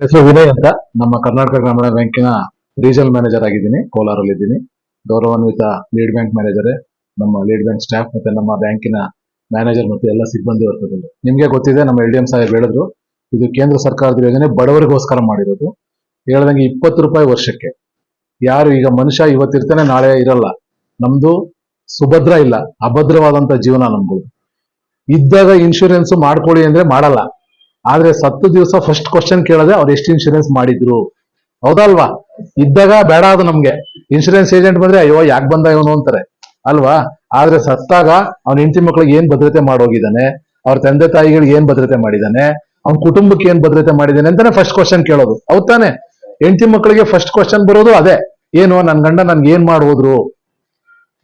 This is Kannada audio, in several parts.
ಹೆಸರು ವಿನಯ್ ಅಂತ. ನಮ್ಮ ಕರ್ನಾಟಕ ಗ್ರಾಮೀಣ ಬ್ಯಾಂಕಿನ ರೀಜನಲ್ ಮ್ಯಾನೇಜರ್ ಆಗಿದ್ದೀನಿ. ಕೋಲಾರಲ್ಲಿ ಇದ್ದೀನಿ ಗೌರವಾನ್ವಿತ ಲೀಡ್ ಬ್ಯಾಂಕ್ ಮ್ಯಾನೇಜರ್, ನಮ್ಮ ಲೀಡ್ ಬ್ಯಾಂಕ್ ಸ್ಟಾಫ್ ಮತ್ತೆ ನಮ್ಮ ಬ್ಯಾಂಕಿನ ಮ್ಯಾನೇಜರ್ ಮತ್ತು ಎಲ್ಲ ಸಿಬ್ಬಂದಿ ವರ್ಗದಲ್ಲಿ. ನಿಮ್ಗೆ ಗೊತ್ತಿದೆ, ನಮ್ಮ ಎಲ್ ಡಿ ಎಂ ಸಾಹೇಬ್ ಹೇಳಿದ್ರು, ಇದು ಕೇಂದ್ರ ಸರ್ಕಾರದ ಯೋಜನೆ ಬಡವರಿಗೋಸ್ಕರ ಮಾಡಿರೋದು. ಹೇಳ್ದಂಗೆ ಇಪ್ಪತ್ತು ರೂಪಾಯಿ ವರ್ಷಕ್ಕೆ. ಯಾರು ಈಗ ಮನುಷ್ಯ ಇವತ್ತಿರ್ತಾನೆ, ನಾಳೆ ಇರಲ್ಲ. ನಮ್ದು ಸುಭದ್ರ ಇಲ್ಲ, ಅಭದ್ರವಾದಂತ ಜೀವನ ನಮ್ಗಳು ಇದ್ದಾಗ ಇನ್ಶೂರೆನ್ಸ್ ಮಾಡ್ಕೊಳ್ಳಿ ಅಂದ್ರೆ ಮಾಡಲ್ಲ. ಆದ್ರೆ ಸತ್ತು ದಿವಸ ಫಸ್ಟ್ ಕ್ವಶನ್ ಕೇಳದೆ ಅವ್ರು ಎಷ್ಟು ಇನ್ಶೂರೆನ್ಸ್ ಮಾಡಿದ್ರು. ಹೌದಲ್ವಾ? ಇದ್ದಾಗ ಬೇಡ ಅದು ನಮ್ಗೆ. ಇನ್ಶೂರೆನ್ಸ್ ಏಜೆಂಟ್ ಬಂದ್ರೆ ಅಯ್ಯೋ, ಯಾಕೆ ಬಂದ ಇವನು ಅಂತಾರೆ. ಅಲ್ವಾ? ಆದ್ರೆ ಸತ್ತಾಗ ಅವ್ನ ಹೆಂಡತಿ ಮಕ್ಳಿಗೆ ಏನ್ ಭದ್ರತೆ ಮಾಡೋಗಿದ್ದಾನೆ? ಅವ್ರ ತಂದೆ ತಾಯಿಗಳಿಗೆ ಏನ್ ಭದ್ರತೆ ಮಾಡಿದಾನೆ ಅವ್ನ ಕುಟುಂಬಕ್ಕೆ ಏನ್ ಭದ್ರತೆ ಮಾಡಿದಾನೆ ಅಂತಾನೆ ಫಸ್ಟ್ ಕ್ವಶನ್ ಕೇಳೋದು. ಹೌದ್ ತಾನೆ? ಹೆಂಡತಿ ಮಕ್ಕಳಿಗೆ ಫಸ್ಟ್ ಕ್ವಶನ್ ಬರೋದು ಅದೇ. ಏನು? ನನ್ ಗಂಡ ನನ್ಗೆ ಏನ್ ಮಾಡೋದ್ರು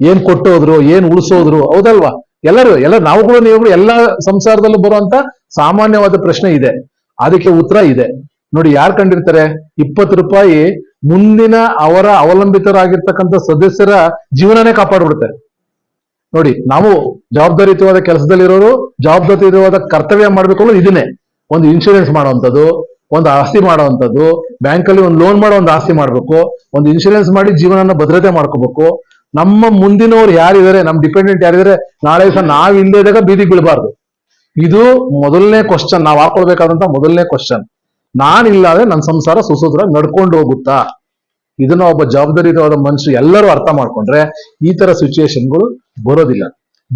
ಏನ್ ಕೊಟ್ಟೋದ್ರು? ಏನ್ ಉಳಿಸೋದ್ರು? ಹೌದಲ್ವಾ? ಎಲ್ಲರೂ, ಎಲ್ಲ ನಾವುಗಳು ನೀವುಗಳು ಎಲ್ಲ ಸಂಸಾರದಲ್ಲೂ ಬರುವಂತ ಸಾಮಾನ್ಯವಾದ ಪ್ರಶ್ನೆ ಇದೆ. ಅದಕ್ಕೆ ಉತ್ತರ ಇದೆ. ನೋಡಿ, ಯಾರು ಕಂಡಿರ್ತಾರೆ? ಇಪ್ಪತ್ತು ರೂಪಾಯಿ ಮುಂದಿನ ಅವರ ಅವಲಂಬಿತರಾಗಿರ್ತಕ್ಕಂಥ ಸದಸ್ಯರ ಜೀವನನೇ ಕಾಪಾಡ್ಬಿಡುತ್ತೆ. ನೋಡಿ, ನಾವು ಜವಾಬ್ದಾರಿಯುತವಾದ ಕೆಲಸದಲ್ಲಿರೋರು, ಜವಾಬ್ದಾರಿಯುತವಾದ ಕರ್ತವ್ಯ ಮಾಡ್ಬೇಕು ಅನ್ನೋದು ಇದನ್ನೇ. ಒಂದು ಇನ್ಶೂರೆನ್ಸ್ ಮಾಡುವಂಥದ್ದು, ಒಂದು ಆಸ್ತಿ ಮಾಡುವಂಥದ್ದು, ಬ್ಯಾಂಕಲ್ಲಿ ಒಂದು ಲೋನ್ ಮಾಡೋ ಒಂದು ಆಸ್ತಿ ಮಾಡಬೇಕು, ಒಂದು ಇನ್ಶೂರೆನ್ಸ್ ಮಾಡಿ ಜೀವನನ ಭದ್ರತೆ ಮಾಡ್ಕೋಬೇಕು ನಮ್ಮ ಮುಂದಿನವ್ರು ಯಾರಿದ್ದಾರೆ, ನಮ್ಮ ಡಿಪೆಂಡೆಂಟ್ ಯಾರಿದ್ದಾರೆ, ನಾಳೆ ದಿವಸ ನಾವ್ ಇದ್ದಾಗ ಬೀದಿಗೆ ಬೀಳಬಾರ್ದು. ಇದು ಮೊದಲನೇ ಕ್ವಶನ್ ನಾವ್ ಹಾಕೊಳ್ಬೇಕಾದಂತ ಮೊದಲನೇ ಕ್ವಶನ್ ನಾನಿಲ್ಲ ಅಂದ್ರೆ ನನ್ನ ಸಂಸಾರ ಸುಸೂತ್ರ ನಡ್ಕೊಂಡು ಹೋಗುತ್ತಾ? ಇದನ್ನ ಒಬ್ಬ ಜವಾಬ್ದಾರಿಯುತವಾದ ಮನುಷ್ಯ ಎಲ್ಲರೂ ಅರ್ಥ ಮಾಡ್ಕೊಂಡ್ರೆ ಈ ತರ ಸಿಚುಯೇಷನ್ಗಳು ಬರೋದಿಲ್ಲ.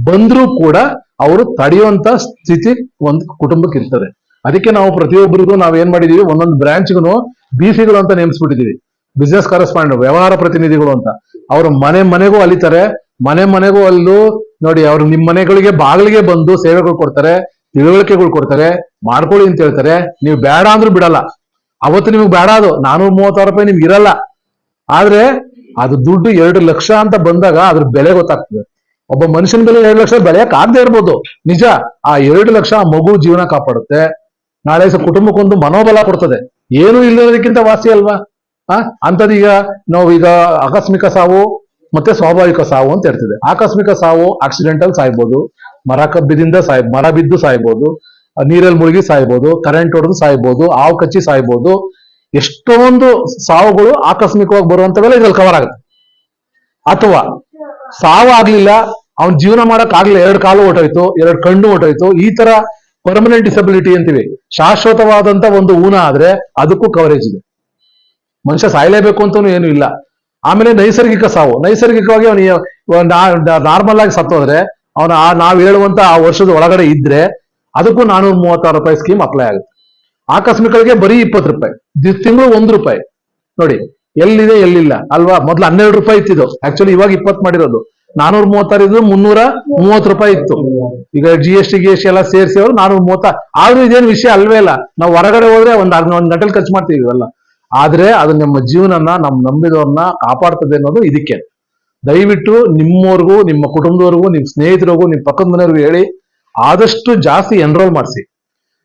ಬಂದ್ರೂ ಕೂಡ ಅವರು ತಡೆಯುವಂತ ಸ್ಥಿತಿ ಒಂದು ಕುಟುಂಬಕ್ಕೆ ಇರ್ತದೆ. ಅದಕ್ಕೆ ನಾವು ಪ್ರತಿಯೊಬ್ಬರಿಗೂ ನಾವು ಏನ್ ಮಾಡಿದೀವಿ? ಒಂದೊಂದು ಬ್ರಾಂಚ್ಗೂ ಬಿಸಿಗಳು ಅಂತ ನೇಮಿಸ್ಬಿಟ್ಟಿದೀವಿ. ಬಿಸ್ನೆಸ್ ಕರೆಸ್ಪಾಂಡೆಂಟ್ ವ್ಯವಹಾರ ಪ್ರತಿನಿಧಿಗಳು ಅಂತ. ಅವರು ಮನೆ ಮನೆಗೂ ಅಲಿತಾರೆ, ಮನೆ ಮನೆಗೂ ಅಲ್ಲೂ ನೋಡಿ ಅವ್ರು ನಿಮ್ ಮನೆಗಳಿಗೆ ಬಾಗಿಲಿಗೆ ಬಂದು ಸೇವೆಗಳು ಕೊಡ್ತಾರೆ, ತಿಳುವಳಿಕೆಗಳು ಕೊಡ್ತಾರೆ, ಮಾಡ್ಕೊಳ್ಳಿ ಅಂತ ಹೇಳ್ತಾರೆ. ನೀವು ಬೇಡ ಅಂದ್ರೂ ಬಿಡಲ್ಲ. ಅವತ್ತು ನಿಮ್ಗೆ ಬೇಡ ಅದು. ನಾನೂರ ಮೂವತ್ತಾರು ರೂಪಾಯಿ ನಿಮ್ಗೆ ಇರಲ್ಲ. ಆದ್ರೆ ಅದು ದುಡ್ಡು ಎರಡು ಲಕ್ಷ ಅಂತ ಬಂದಾಗ ಅದ್ರ ಬೆಲೆ ಗೊತ್ತಾಗ್ತದೆ. ಒಬ್ಬ ಮನುಷ್ಯನ ಬೆಲೆ ಎರಡು ಲಕ್ಷ ಬೆಳೆಯಕ್ ಆಗದೆ ಇರ್ಬೋದು. ನಿಜ, ಆ ಎರಡು ಲಕ್ಷ ಆ ಮಗು ಜೀವನ ಕಾಪಾಡುತ್ತೆ. ನಾಳೆ ಕುಟುಂಬಕ್ಕೊಂದು ಮನೋಬಲ ಕೊಡ್ತದೆ. ಏನು ಇಲ್ಲದಕ್ಕಿಂತ ವಾಸಿ ಅಲ್ವಾ? ಆ ಅಂತದೀಗ ನಾವು ಈಗ ಆಕಸ್ಮಿಕ ಸಾವು ಮತ್ತೆ ಸ್ವಾಭಾವಿಕ ಸಾವು ಅಂತ ಇರ್ತದೆ. ಆಕಸ್ಮಿಕ ಸಾವು ಆಕ್ಸಿಡೆಂಟಲ್ ಸಾಯ್ಬೋದು. ಮರ ಕಬ್ಬಿದಿಂದ ಸಾಯ್, ಮರ ಬಿದ್ದು ಸಾಯ್ಬೋದು. ನೀರಲ್ಲಿ ಮುಳುಗಿ ಸಾಯ್ಬೋದು. ಕರೆಂಟ್ ಹೊಡೆದು ಸಾಯ್ಬೋದು. ಹಾವು ಕಚ್ಚಿ ಸಾಯ್ಬೋದು. ಎಷ್ಟೊಂದು ಸಾವುಗಳು ಆಕಸ್ಮಿಕವಾಗಿ ಬರುವಂತವೆಲ್ಲ ಇದ್ರಲ್ಲಿ ಕವರ್ ಆಗುತ್ತೆ. ಅಥವಾ ಸಾವು ಆಗ್ಲಿಲ್ಲ, ಅವ್ನ ಜೀವನ ಮಾಡಕ್ ಆಗ್ಲಿಲ್ಲ, ಎರಡು ಕಾಲು ಹೊಟ್ಟೋಯ್ತು ಎರಡು ಕಣ್ಣು ಹೊಟ್ಟೋಯ್ತು ಈ ತರ ಪರ್ಮನೆಂಟ್ ಡಿಸಬಿಲಿಟಿ ಅಂತೀವಿ. ಶಾಶ್ವತವಾದಂತ ಒಂದು ಊನ ಆದ್ರೆ ಅದಕ್ಕೂ ಕವರೇಜ್ ಇದೆ. ಮನುಷ್ಯ ಸಾಯಲೇಬೇಕು ಅಂತನೂ ಏನು ಇಲ್ಲ. ಆಮೇಲೆ ನೈಸರ್ಗಿಕ ಸಾವು. ನೈಸರ್ಗಿಕವಾಗಿ ಅವನು ನಾರ್ಮಲ್ ಆಗಿ ಸತ್ತೋದ್ರೆ, ಅವನ ಆ ನಾವ್ ಹೇಳುವಂತ ಆ ವರ್ಷದ ಒಳಗಡೆ ಇದ್ರೆ, ಅದಕ್ಕೂ ನಾನೂರ ಮೂವತ್ತಾರು ರೂಪಾಯಿ ಸ್ಕೀಮ್ ಅಪ್ಲೈ ಆಗುತ್ತೆ. ಆಕಸ್ಮಿಕಗಳಿಗೆ ಬರೀ ಇಪ್ಪತ್ತು ರೂಪಾಯಿ. ತಿಂಗಳು ಒಂದು ರೂಪಾಯಿ. ನೋಡಿ, ಎಲ್ಲಿದೆ, ಎಲ್ಲಿಲ್ಲ. ಅಲ್ವಾ? ಮೊದ್ಲು ಹನ್ನೆರಡು ರೂಪಾಯಿ ಇತ್ತಿದ್ದು. ಆಕ್ಚುಲಿ ಇವಾಗ ಇಪ್ಪತ್ತು ಮಾಡಿರೋದು. ನಾನೂರ ಮೂವತ್ತಾರು ಇದ್ದು ಮುನ್ನೂರ ಮೂವತ್ತು ರೂಪಾಯಿ ಇತ್ತು. ಈಗ ಜಿ ಎಸ್ ಟಿ ಗಿ ಎಸ್ ಟಿ ಎಲ್ಲ ಸೇರಿಸಿ ಅವರು ನಾನೂರ ಮೂವತ್ತ ಆದ್ರೂ ಇದೇನು ವಿಷಯ ಅಲ್ವೇ ಇಲ್ಲ. ನಾವು ಹೊರಗಡೆ ಹೋದ್ರೆ ಒಂದ್ ಒಂದು ಗಂಟೆಲಿ ಖರ್ಚು ಮಾಡ್ತೀವಿ ಇವೆಲ್ಲ. ಆದ್ರೆ ಅದು ನಿಮ್ಮ ಜೀವನನ ನಮ್ ನಂಬಿದವ್ರನ್ನ ಕಾಪಾಡ್ತದೆ ಅನ್ನೋದು ಇದಕ್ಕೆ. ದಯವಿಟ್ಟು ನಿಮ್ಮವ್ರಿಗೂ, ನಿಮ್ಮ ಕುಟುಂಬದವ್ರಿಗೂ ನಿಮ್ ಸ್ನೇಹಿತರಿಗೂ ನಿಮ್ ಪಕ್ಕದ ಮನೆಯವ್ರಿಗೂ ಹೇಳಿ, ಆದಷ್ಟು ಜಾಸ್ತಿ ಎನ್ರೋಲ್ ಮಾಡಿಸಿ.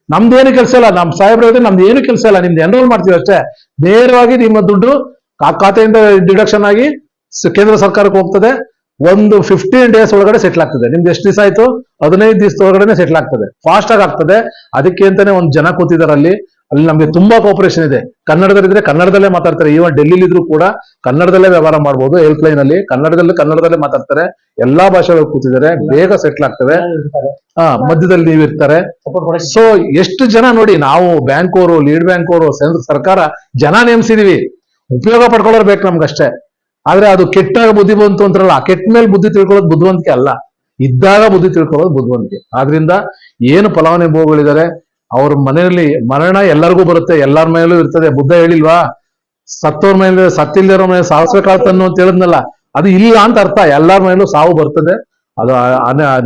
ನಮ್ದೇನು ಕೆಲಸ ಇಲ್ಲ ನಮ್ಮ ಸಾಹೇಬ್ರ ನಮ್ದು ಏನು ಕೆಲಸ ಇಲ್ಲ, ನಿಮ್ದು ಎನ್ರೋಲ್ ಮಾಡ್ತೀವಿ ಅಷ್ಟೇ. ನೇರವಾಗಿ ನಿಮ್ಮ ದುಡ್ಡು ಖಾತೆಯಿಂದ ಡಿಡಕ್ಷನ್ ಆಗಿ ಕೇಂದ್ರ ಸರ್ಕಾರಕ್ಕೆ ಹೋಗ್ತದೆ. ಒಂದು ಫಿಫ್ಟೀನ್ ಡೇಸ್ ಒಳಗಡೆ ಸೆಟ್ಲ್ ಆಗ್ತದೆ. ನಿಮ್ದು ಎಷ್ಟು ದಿವಸ ಆಯ್ತು? ಹದಿನೈದು ದಿವಸ ಒಳಗಡೆ ಸೆಟ್ಲ್ ಆಗ್ತದೆ. ಫಾಸ್ಟ್ ಆಗಿ ಆಗ್ತದೆ. ಅದಕ್ಕೆ ಅಂತಾನೆ ಒಂದು ಜನ ಕೂತಿದ್ದಾರೆ ಅಲ್ಲಿ. ಅಲ್ಲಿ ನಮ್ಗೆ ತುಂಬಾ ಕೋಪರೇಷನ್ ಇದೆ. ಕನ್ನಡದಲ್ಲಿದ್ರೆ ಕನ್ನಡದಲ್ಲೇ ಮಾತಾಡ್ತಾರೆ. ಈವನ್ ಡೆಲ್ಲಿಲಿ ಇದ್ರು ಕೂಡ ಕನ್ನಡದಲ್ಲೇ ವ್ಯವಹಾರ ಮಾಡ್ಬೋದು. ಹೆಲ್ಪ್ ಲೈನ್ ಅಲ್ಲಿ ಕನ್ನಡದಲ್ಲಿ ಕನ್ನಡದಲ್ಲೇ ಮಾತಾಡ್ತಾರೆ. ಎಲ್ಲಾ ಭಾಷೆಗಳು ಕೂತಿದ್ದಾರೆ. ಬೇಗ ಸೆಟ್ಲ್ ಆಗ್ತವೆ. ಹಾ ಮಧ್ಯದಲ್ಲಿ ನೀವು ಇರ್ತಾರೆ. ಸೊ ಎಷ್ಟು ಜನ ನೋಡಿ ನಾವು ಬ್ಯಾಂಕ್ ಅವರು ಲೀಡ್ ಬ್ಯಾಂಕ್ ಅವರು ಸರ್ಕಾರ ಜನ ನೇಮಿಸಿದೀವಿ. ಉಪಯೋಗ ಪಡ್ಕೊಳ್ಳೋರ್ ಬೇಕು ನಮ್ಗಷ್ಟೇ. ಆದ್ರೆ ಅದು ಕೆಟ್ಟಾಗ ಬುದ್ಧಿ ಬಂತು ಅಂತಾರಲ್ಲ ಆ ಕೆಟ್ಟ ಮೇಲೆ ಬುದ್ಧಿ ತಿಳ್ಕೊಳ್ಳೋದು ಬುದ್ಧಿವಂತಿಕೆ ಅಲ್ಲ. ಇದ್ದಾಗ ಬುದ್ಧಿ ತಿಳ್ಕೊಳ್ಳೋದು ಬುದ್ಧಿವಂತಿಕೆ. ಆದ್ರಿಂದ ಏನು ಫಲಾನುಭವಿಗಳಿದ್ದಾರೆ ಅವ್ರ ಮನೆಯಲ್ಲಿ ಮರಣ ಎಲ್ಲರಿಗೂ ಬರುತ್ತೆ, ಎಲ್ಲರ ಮೇಲೂ ಇರ್ತದೆ. ಬುದ್ಧ ಹೇಳಿಲ್ವಾ? ಸತ್ತೋರ್ ಮೇಲೆ ಸತ್ತಿಲ್ದಿರೋ ಮೇಲೆ ಸಾಹಸ ಕಾಳ್ತನ್ನು ಅಂತ ಹೇಳಿದ್ನಲ್ಲ, ಅದು ಇಲ್ಲ ಅಂತ ಅರ್ಥ. ಎಲ್ಲರ ಮೇಲೂ ಸಾವು ಬರ್ತದೆ. ಅದು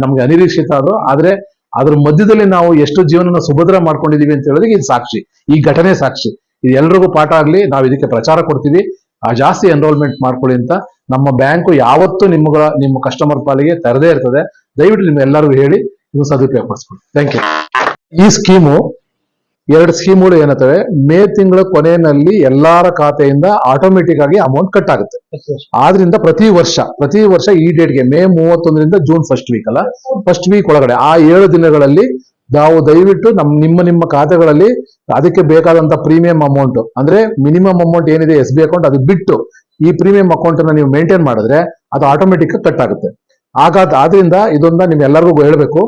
ನಮ್ಗೆ ಅನಿರೀಕ್ಷಿತ ಅದು. ಆದ್ರೆ ಅದ್ರ ಮಧ್ಯದಲ್ಲಿ ನಾವು ಎಷ್ಟು ಜೀವನನ ಸುಭದ್ರ ಮಾಡ್ಕೊಂಡಿದೀವಿ ಅಂತ ಹೇಳೋದಕ್ಕೆ ಇದು ಸಾಕ್ಷಿ. ಈ ಘಟನೆ ಸಾಕ್ಷಿ. ಇದು ಎಲ್ರಿಗೂ ಪಾಠ ಆಗ್ಲಿ, ನಾವು ಇದಕ್ಕೆ ಪ್ರಚಾರ ಕೊಡ್ತೀವಿ. ಜಾಸ್ತಿ ಎನ್ರೋಲ್ಮೆಂಟ್ ಮಾಡ್ಕೊಳ್ಳಿ ಅಂತ. ನಮ್ಮ ಬ್ಯಾಂಕು ಯಾವತ್ತೂ ನಿಮ್ಗಳ ನಿಮ್ಮ ಕಸ್ಟಮರ್ ಪಾಲಿಗೆ ತೆರೆದೇ ಇರ್ತದೆ. ದಯವಿಟ್ಟು ನಿಮ್ ಎಲ್ಲರಿಗೂ ಹೇಳಿ ನೀವು ಸದುಪಯೋಗ ಪಡಿಸ್ಕೊಳ್ಳಿ ಥ್ಯಾಂಕ್ ಯು ಈ ಸ್ಕೀಮು, ಎರಡು ಸ್ಕೀಮ್ಗಳು ಏನತ್ತವೆ ಮೇ ತಿಂಗಳ ಕೊನೆಯಲ್ಲಿ ಎಲ್ಲಾರ ಖಾತೆಯಿಂದ ಆಟೋಮೆಟಿಕ್ ಆಗಿ ಅಮೌಂಟ್ ಕಟ್ ಆಗುತ್ತೆ. ಆದ್ರಿಂದ ಪ್ರತಿ ವರ್ಷ ಪ್ರತಿ ವರ್ಷ ಈ ಡೇಟ್ಗೆ ಮೇ ಮೂವತ್ತೊಂದರಿಂದ ಜೂನ್ ಫಸ್ಟ್ ವೀಕ್ ಅಲ್ಲ ಫಸ್ಟ್ ವೀಕ್ ಒಳಗಡೆ, ಆ ಏಳು ದಿನಗಳಲ್ಲಿ ನಾವು ದಯವಿಟ್ಟು ನಮ್, ನಿಮ್ಮ ನಿಮ್ಮ ಖಾತೆಗಳಲ್ಲಿ ಅದಕ್ಕೆ ಬೇಕಾದಂತ ಪ್ರೀಮಿಯಂ ಅಮೌಂಟ್ ಅಂದ್ರೆ ಮಿನಿಮಮ್ ಅಮೌಂಟ್ ಏನಿದೆ ಎಸ್ ಬಿ ಅಕೌಂಟ್ ಅದು ಬಿಟ್ಟು ಈ ಪ್ರೀಮಿಯಂ ಅಕೌಂಟ್ ಅನ್ನ ನೀವು ಮೇಂಟೈನ್ ಮಾಡಿದ್ರೆ ಅದು ಆಟೋಮೆಟಿಕ್ ಕಟ್ ಆಗುತ್ತೆ. ಆಗ ಆದ್ರಿಂದ ಇದೊಂದ ನಿಮ್ ಎಲ್ಲರಿಗೂ ಹೇಳ್ಬೇಕು.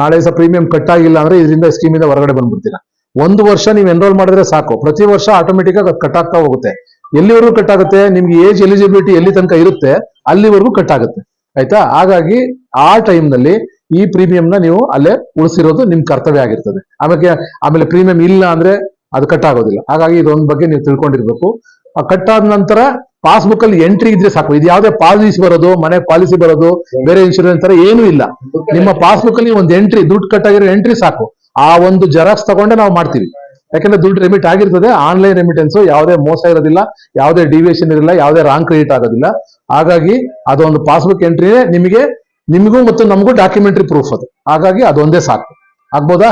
ನಾಳೆ ದಿವಸ ಪ್ರೀಮಿಯಂ ಕಟ್ ಆಗಿಲ್ಲ ಅಂದ್ರೆ ಇದರಿಂದ ಸ್ಕೀಮಿಂದ ಹೊರಗಡೆ ಬಂದ್ಬಿಡ್ತೀರಾ. ಒಂದು ವರ್ಷ ನೀವು ಎನ್ರೋಲ್ ಮಾಡಿದ್ರೆ ಸಾಕು. ಪ್ರತಿ ವರ್ಷ ಆಟೋಮೆಟಿಕ್ ಆಗಿ ಕಟ್ ಆಗ್ತಾ ಹೋಗುತ್ತೆ. ಎಲ್ಲಿವರೆಗೂ ಕಟ್ ಆಗುತ್ತೆ ನಿಮ್ಗೆ ಏಜ್ ಎಲಿಜಿಬಿಲಿಟಿ ಎಲ್ಲಿ ತನಕ ಇರುತ್ತೆ, ಅಲ್ಲಿವರೆಗೂ ಕಟ್ ಆಗುತ್ತೆ ಆಯ್ತಾ? ಹಾಗಾಗಿ ಆ ಟೈಮ್ನಲ್ಲಿ ಈ ಪ್ರೀಮಿಯಂ ನ ನೀವು ಅಲ್ಲೇ ಉಳಿಸಿರೋದು ನಿಮ್ ಕರ್ತವ್ಯ ಆಗಿರ್ತದೆ. ಆಮೇಲೆ ಆಮೇಲೆ ಪ್ರೀಮಿಯಂ ಇಲ್ಲ ಅಂದ್ರೆ ಅದು ಕಟ್ ಆಗೋದಿಲ್ಲ ಹಾಗಾಗಿ ಇದೊಂದ್ ಬಗ್ಗೆ ನೀವು ತಿಳ್ಕೊಂಡಿರ್ಬೇಕು. ಆ ಕಟ್ ಆದ ನಂತರ ಪಾಸ್ಬುಕ್ ಅಲ್ಲಿ ಎಂಟ್ರಿ ಇದ್ರೆ ಸಾಕು. ಇದು ಯಾವುದೇ ಪಾಲಿಸಿ ಬರೋದು, ಮನೆ ಪಾಲಿಸಿ ಬರೋದು, ಬೇರೆ ಇನ್ಶೂರೆನ್ಸ್ ತರ ಏನೂ ಇಲ್ಲ. ನಿಮ್ಮ ಪಾಸ್ಬುಕ್ ಅಲ್ಲಿ ಒಂದು ಎಂಟ್ರಿ ದುಡ್ಡು ಕಟ್ ಆಗಿರೋ ಎಂಟ್ರಿ ಸಾಕು. ಆ ಒಂದು ಜೆರಾಕ್ಸ್ ತಗೊಂಡೆ ನಾವು ಮಾಡ್ತೀವಿ. ಯಾಕಂದ್ರೆ ದುಡ್ಡು ರೆಮಿಟ್ ಆಗಿರ್ತದೆ ಆನ್ಲೈನ್ ರೆಮಿಟೆನ್ಸ್ ಯಾವುದೇ ಮೋಸ ಇರೋದಿಲ್ಲ, ಯಾವುದೇ ಡಿವಿಯೇಷನ್ ಇರಲ್ಲ ಯಾವುದೇ ರಾಂಗ್ ಕ್ರೆಡಿಟ್ ಆಗೋದಿಲ್ಲ. ಹಾಗಾಗಿ ಅದೊಂದು ಪಾಸ್ಬುಕ್ ಎಂಟ್ರಿ ನಿಮಗೆ, ನಿಮಗೂ ಮತ್ತು ನಮಗೂ ಡಾಕ್ಯುಮೆಂಟ್ರಿ ಪ್ರೂಫ್ ಅದು. ಹಾಗಾಗಿ ಅದೊಂದೇ ಸಾಕು. ಆಗ್ಬೋದಾ?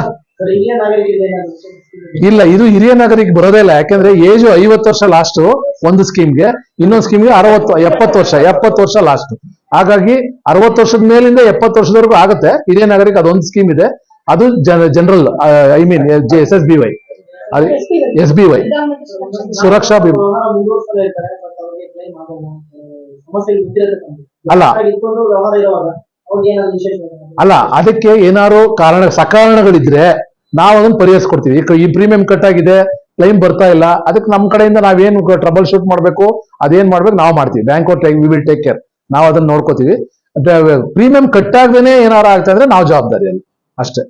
ಇಲ್ಲ ಇದು ಹಿರಿಯ ನಾಗರಿಕ ಬರೋದೇ ಇಲ್ಲ. ಯಾಕಂದ್ರೆ ಏಜು ಐವತ್ತು ವರ್ಷ ಲಾಸ್ಟ್ ಒಂದು ಸ್ಕೀಮ್ಗೆ ಇನ್ನೊಂದು ಸ್ಕೀಮ್ಗೆ ಅರವತ್ತು ಎಪ್ಪತ್ತು ವರ್ಷ ಎಪ್ಪತ್ತು ವರ್ಷ ಲಾಸ್ಟ್ ಹಾಗಾಗಿ ಅರವತ್ತು ವರ್ಷದ ಮೇಲಿಂದ ಎಪ್ಪತ್ತು ವರ್ಷದವರೆಗೂ ಆಗುತ್ತೆ. ಹಿರಿಯ ನಾಗರಿಕ ಅದೊಂದು ಸ್ಕೀಮ್ ಇದೆ. ಅದು general I mean S S B Y ಅದು ಎಸ್ ಬಿ ವೈ ಸುರಕ್ಷಾ ಅಲ್ಲ. ಅಲ್ಲ ಅದಕ್ಕೆ ಏನಾರು ಕಾರಣ ಸಕಾರಣಗಳಿದ್ರೆ ನಾವು ಅದನ್ನು ಪರಿಹರಿಸ್ಕೊಡ್ತೀವಿ. ಈ ಪ್ರೀಮಿಯಂ ಕಟ್ ಆಗಿದೆ ಕ್ಲೈಮ್ ಬರ್ತಾ ಇಲ್ಲ, ಅದಕ್ಕೆ ನಮ್ಮ ಕಡೆಯಿಂದ ನಾವೇನು ಟ್ರಬಲ್ ಶೂಟ್ ಮಾಡಬೇಕು, ಅದೇನ್ ಮಾಡ್ಬೇಕು ನಾವು ಮಾಡ್ತೀವಿ. Bank we will take care ನಾವು ಅದನ್ನು ನೋಡ್ಕೋತೀವಿ. ಪ್ರೀಮಿಯಂ ಕಟ್ ಆಗದೇನೆ ಏನಾರು ಆಗ್ತಾ ನಾವು ಜವಾಬ್ದಾರಿ ಅಲ್ಲಿ ಅಷ್ಟೇ.